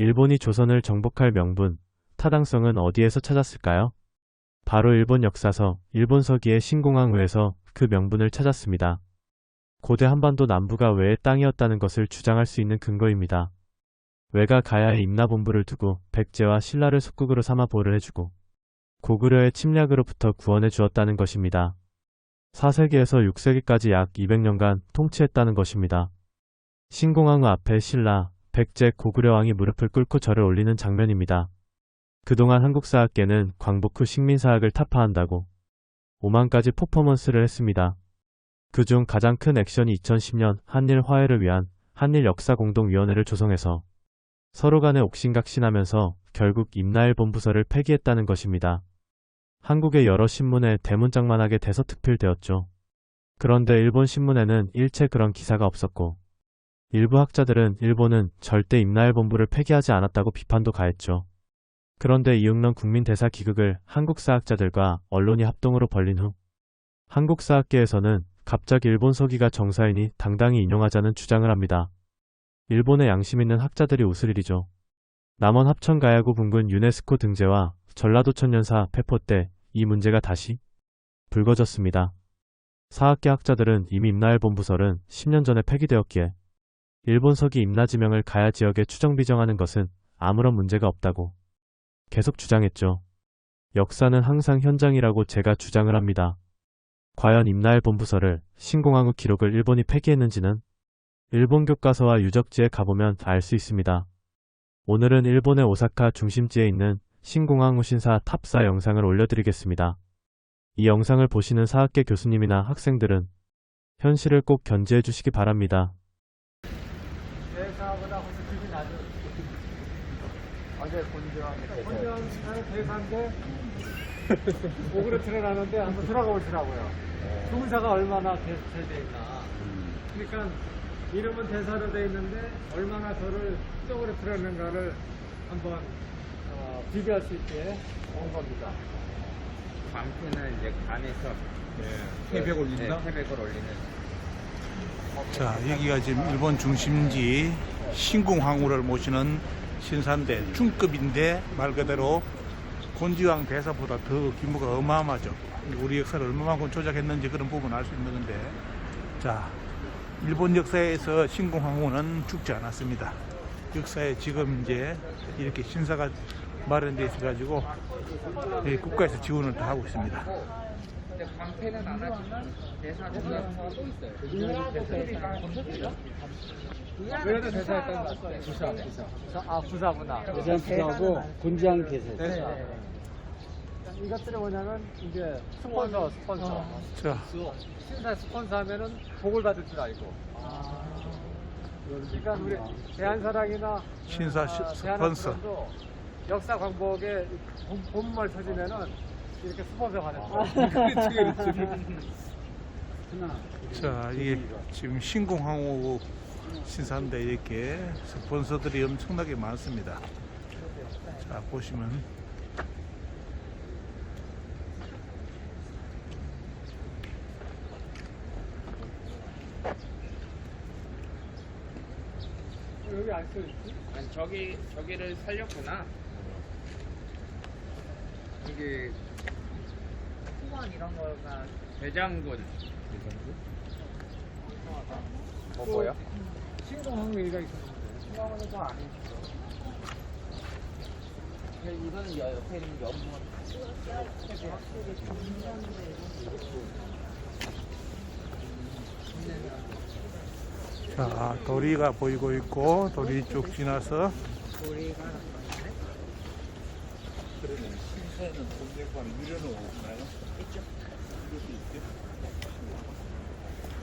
일본이 조선을 정복할 명분, 타당성은 어디에서 찾았을까요? 바로 일본 역사서, 일본 서기의 신공항우에서 그 명분을 찾았습니다. 고대 한반도 남부가 왜의 땅이었다는 것을 주장할 수 있는 근거입니다. 왜가 가야에 임나본부를 두고 백제와 신라를 속국으로 삼아 보를 해주고 고구려의 침략으로부터 구원해 주었다는 것입니다. 4세기에서 6세기까지 약 200년간 통치했다는 것입니다. 신공항우 앞에 신라, 백제 고구려 왕이 무릎을 꿇고 절을 올리는 장면입니다. 그동안 한국 사학계는 광복 후 식민 사학을 타파한다고 5만까지 퍼포먼스를 했습니다. 그중 가장 큰 액션이 2010년 한일 화해를 위한 한일 역사공동위원회를 조성해서 서로 간에 옥신각신하면서 결국 임나일 본부서를 폐기했다는 것입니다. 한국의 여러 신문에 대문짝만하게 대서특필되었죠. 그런데 일본 신문에는 일체 그런 기사가 없었고 일부 학자들은 일본은 절대 임나일 본부를 폐기하지 않았다고 비판도 가했죠. 그런데 이응런 국민대사 기극을 한국사학자들과 언론이 합동으로 벌린 후 한국사학계에서는 갑자기 일본 서기가 정사이니 당당히 인용하자는 주장을 합니다. 일본의 양심 있는 학자들이 웃을 일이죠. 남원 합천 가야구 분군 유네스코 등재와 전라도 천년사 폐포 때 이 문제가 다시 불거졌습니다. 사학계 학자들은 이미 임나일 본부설은 10년 전에 폐기되었기에 일본 서기 임나 지명을 가야 지역에 추정 비정하는 것은 아무런 문제가 없다고 계속 주장했죠. 역사는 항상 현장이라고 제가 주장을 합니다. 과연 임나일 본부설을 신공항 후 기록을 일본이 폐기했는지는 일본 교과서와 유적지에 가보면 알 수 있습니다. 오늘은 일본의 오사카 중심지에 있는 신공항 후 신사 탑4 영상을 올려드리겠습니다. 이 영상을 보시는 사학계 교수님이나 학생들은 현실을 꼭 견지해 주시기 바랍니다 훨씬 기분이 나죠. 어제 본전 본전 시간에 대사인데 목으로 드러나는데 한번 들어가 보시라고요. 중사가 얼마나 개설되어 있나. 그러니까 이름은 대사로 되어 있는데 얼마나 저를 쪽으로 드러내는가를 한번 어, 비교할 수 있게 온 겁니다. 광태는 이제 간에서 태백 올린다? 네, 태백을 올리는 자, 여기가 지금 일본 중심지 신궁황후를 모시는 신사인데 중급인데 말 그대로 곤지왕 대사보다 더 규모가 어마어마하죠. 우리 역사를 얼마만큼 조작했는지 그런 부분 알 수 있는 건데 자, 일본 역사에서 신궁황후는 죽지 않았습니다. 역사에 지금 이제 이렇게 신사가 마련되어 있어 가지고 이 국가에서 지원을 다 하고 있습니다. 광태는 안 하지만 대사 중간사가 또 있어요. 그래도 대사였다는 말씀. 부사, 부사. 아, 부사구나. 대사 부사고 곤지왕 대사. 네. 이것들이 뭐냐면 이제 스폰서, 스폰서. 자, 신사 스폰서 하면은 복을 받을 줄 알고. 그러니까 우리 대한사랑이나 신사 시- 어, 스폰서. 역사 광복에 본- 본물 터지면은 이렇게 스폰서 받는 거예요. 자, 이게 지금 신공항호 신사인데 이렇게 스폰서들이 엄청나게 많습니다. 자, 보시면 여기 안 써있지? 아니 저기 저기를 살렸구나. 이게 후원 이런 거가 대장군. 뭐 뭐요? 신공항 얘기가 있었는데. 후원은 좀 아니죠. 이거는 여- 옆에 있는 연못. 자, 도리가 보이고 있고 도리 쭉 지나서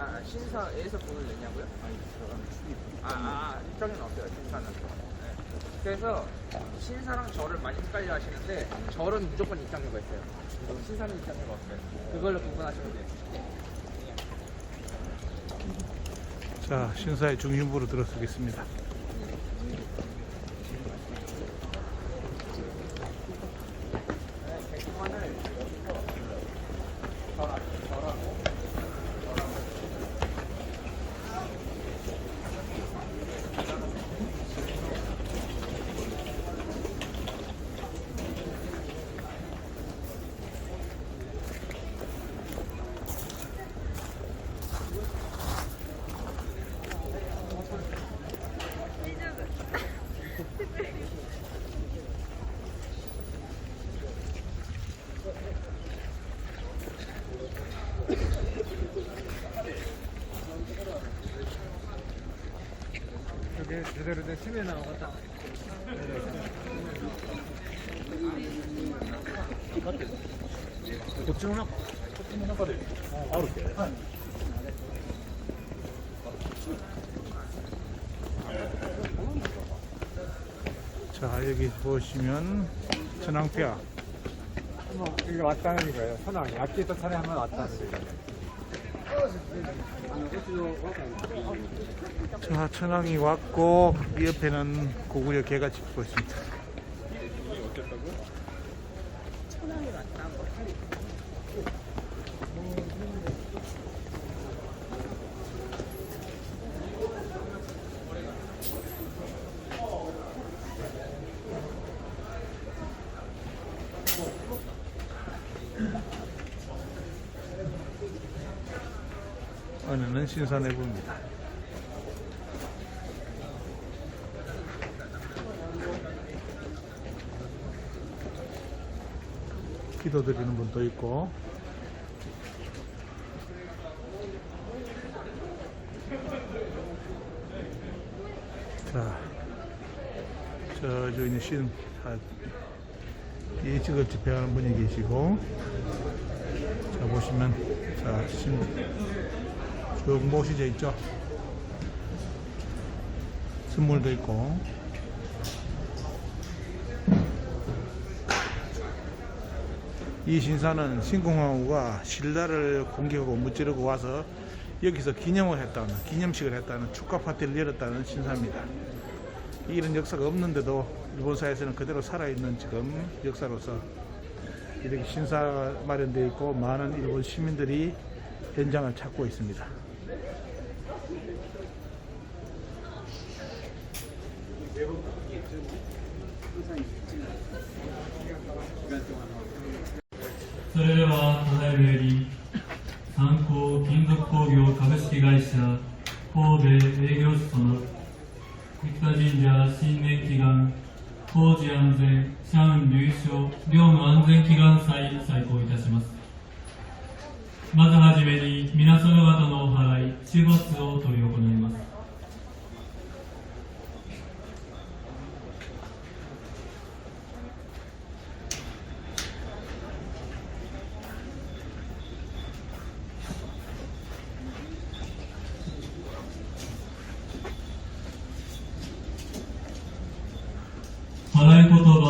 아, 신사에서 돈을 내냐고요? 아, 아, 이쪽에는 없어요, 신사는. 네. 그래서 신사랑 절을 많이 헷갈려 하시는데 절은 무조건 입장료가 있어요. 신사는 입장료가 없어요. 그걸로 구분하시면 돼요. 자, 신사의 중심부로 들어서겠습니다. 이게 제대로 된 심해 나오겠다. 자 여기 보시면 천황폐하 뭐 이게 왔다는 거예요. 선왕이 악기도 차례하면 왔다는 거예요. 자 천황이 왔고 이 옆에는 고구려 개가 짚고 있습니다 오늘은 신선해봅니다. 기도 드리는 분도 있고. 자 저저 있는 신 아, 이 직업 집회하는 분이 계시고. 자 보시면 자 신 쭉 모시져 있죠 선물도 있고 이 신사는 신공화후가 신라를 공격하고 무찌르고 와서 여기서 기념을 했다는 기념식을 했다는 축하 파티를 열었다는 신사입니다. 이런 역사가 없는데도 일본사에서는 그대로 살아있는 지금 역사로서 이렇게 신사 마련되어 있고 많은 일본 시민들이 현장을 찾고 있습니다. それではただいまより参考金属工業株式会社神戸営業所の生田神社新年祈願工事安全社運優勝業務安全祈願祭再行いたします。まずはじめに皆様方のお祓い中罰を執り行います。 払い言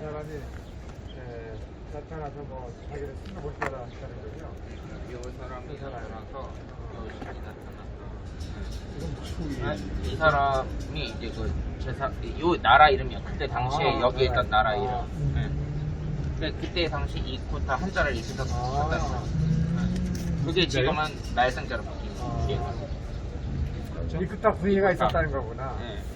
사람이 네, 나타나서 뭐 자기를 신고 볼 거라 했다는 거죠. 이 사람이 나타났어. 지금 아, 이 사람이 이제 그 제사 요 나라 이름이요. 그때 당시에 아, 여기 있던 네. 나라 아. 이름. 네. 근데 그때 당시 이 코타 한자를 아. 썼다는. 네. 그게 지금은 날생자로 바뀐 아. 거예요. 이끝다 부위가 있었다는 거구나. 네.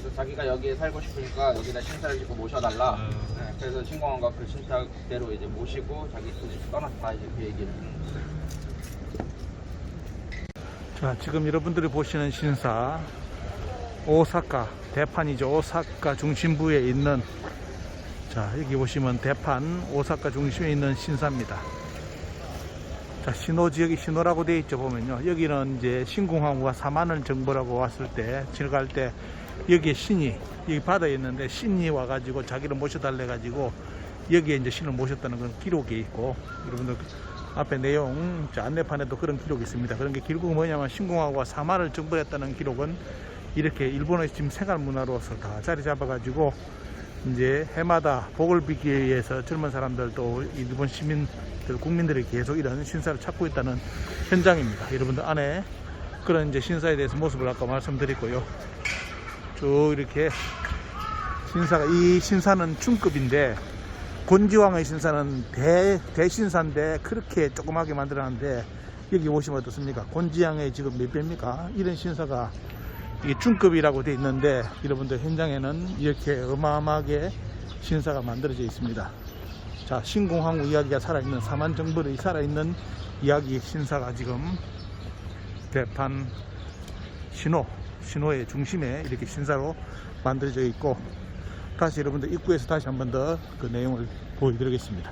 그래서 자기가 여기에 살고 싶으니까 여기다 신사를 짓고 모셔달라. 네, 그래서 신공왕과 그 신사대로 이제 모시고 자기 또 떠났다 이제 그 얘기를. 자, 지금 여러분들이 보시는 신사 오사카 대판이죠. 오사카 중심부에 있는 자, 여기 보시면 대판 오사카 중심에 있는 신사입니다. 자, 신호 지역이 신호라고 되어 있죠. 보면요. 여기는 이제 신궁왕후가 사만을 정벌하고 왔을 때 지나갈 때 여기에 신이 여기 바다에 있는데 신이 와가지고 자기를 모셔달래 가지고 여기에 이제 신을 모셨다는 그런 기록이 있고 여러분들 앞에 내용 자, 안내판에도 그런 기록이 있습니다. 그런 게 결국 뭐냐면 신궁왕후가 사마를 정벌했다는 기록은 이렇게 일본의 지금 생활 문화로서 다 자리 잡아가지고 이제 해마다 복을 빌기 위해서 젊은 사람들도 일본 시민들 국민들이 계속 이런 신사를 찾고 있다는 현장입니다. 여러분들 안에 그런 이제 신사에 대해서 모습을 아까 말씀드렸고요. 쭉 이렇게 신사가 이 신사는 중급인데 곤지왕의 신사는 대, 대신사인데 그렇게 조그맣게 만들었는데 여기 오시면 어떻습니까? 곤지양의 지금 몇 배입니까? 이런 신사가 이게 중급이라고 돼 있는데 여러분들 현장에는 이렇게 어마어마하게 신사가 만들어져 있습니다. 자, 신공항우 이야기가 살아있는 사만정벌의 살아있는 이야기 신사가 지금 대판 신호, 신호의 중심에 이렇게 신사로 만들어져 있고 다시 여러분들 입구에서 다시 한 번 더 그 내용을 보여드리겠습니다.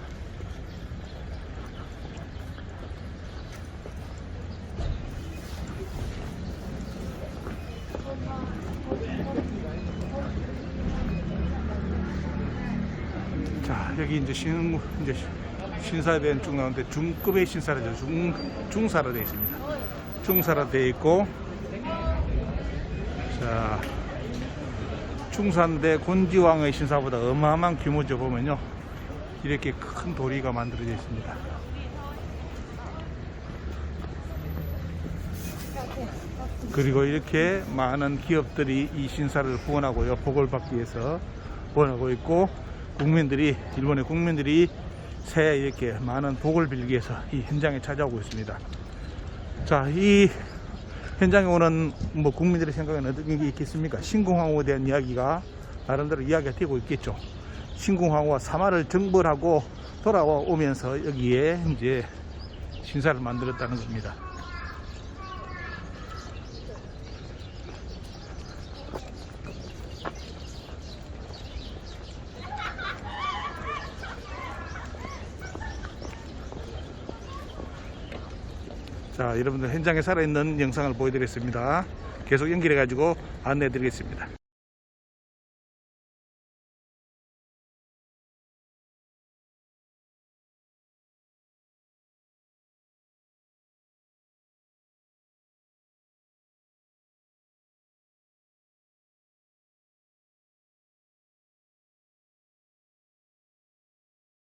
자, 여기 이제 신, 이제 신사에 대한 쭉 나오는데 중급의 신사라죠. 중, 중사로 되어 있습니다. 중사로 되어 있고, 자, 중산대 곤지왕의 신사보다 어마어마한 규모죠. 보면요. 이렇게 큰 도리가 만들어져 있습니다. 그리고 이렇게 많은 기업들이 이 신사를 후원하고요. 복을 받기 위해서 후원하고 있고, 국민들이, 일본의 국민들이 새해 이렇게 많은 복을 빌기 위해서 이 현장에 찾아오고 있습니다. 자, 이 현장에 오는 뭐 국민들의 생각에는 어떤 게 있겠습니까? 신궁황후에 대한 이야기가 나름대로 이야기가 되고 있겠죠. 신궁황후가 사마를 정벌하고 돌아오면서 여기에 이제 신사를 만들었다는 겁니다. 자, 여러분들 현장에 살아있는 영상을 보여드리겠습니다. 계속 연결해 가지고 안내해 드리겠습니다.